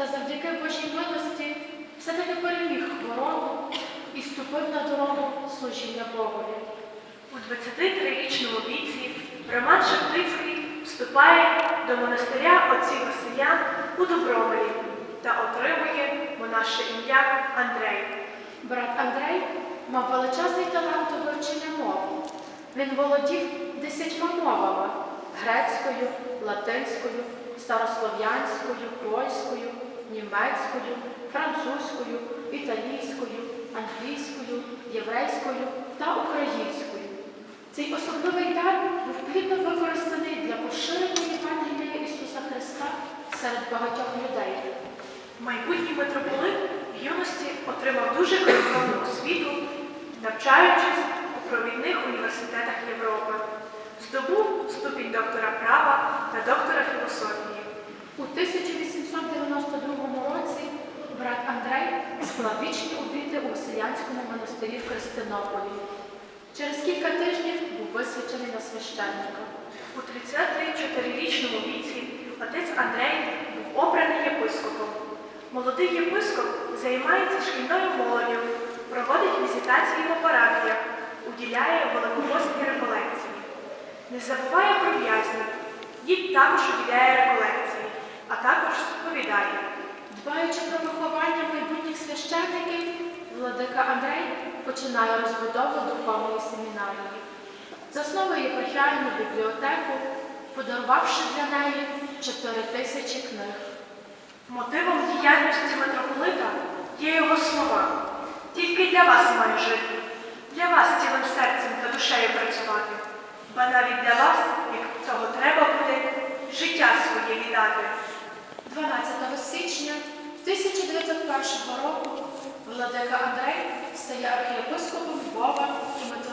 та завдяки Божій милості все-таки переміг хворобу і ступив на дорогу служіння Богові. У 23-річному віці Роман Шептицький вступає до монастиря отців Василян у Добромирі та отримує монаше ім'я Андрей. Брат Андрей мав величезний талант у вивченні мови. Він володів десятьма мовами грецькою, латинською, старослов'янською, польською, німецькою, французькою, італійською, англійською, єврейською та українською. Цей особливий дар був плідно використаний для поширення Євангелія Ісуса Христа серед багатьох людей. Майбутній митрополит в юності отримав дуже користовну освіту, навчаючись у провідних університетах Європи. Здобув ступінь доктора права та доктора філософії. У 1892 році брат Андрей склав вічні обіти у селянському монастирі в Христинополі. Через кілька тижнів був висвячений на священника. У 34-річному віці отець Андрей був обраний єпископом. Молодий єпископ займається шкільною молоддю, проводить візитації по парафіях, уділяє великопостні реколекції. Не забуває про в'язнів. Їм також уділяє реколекції, а також сповідає. Дбаючи про виховання владика Андрей починає розбудову духовної семінарії. Засновує єпархіальну бібліотеку, подарувавши для неї 4 тисячі книг. Мотивом діяльності митрополита є його слова. Тільки для вас маю жити, для вас цілим серцем та душею працювати. Ба навіть для вас, 1901 року владика Андрей стає архієпископом Львова і митрополитом.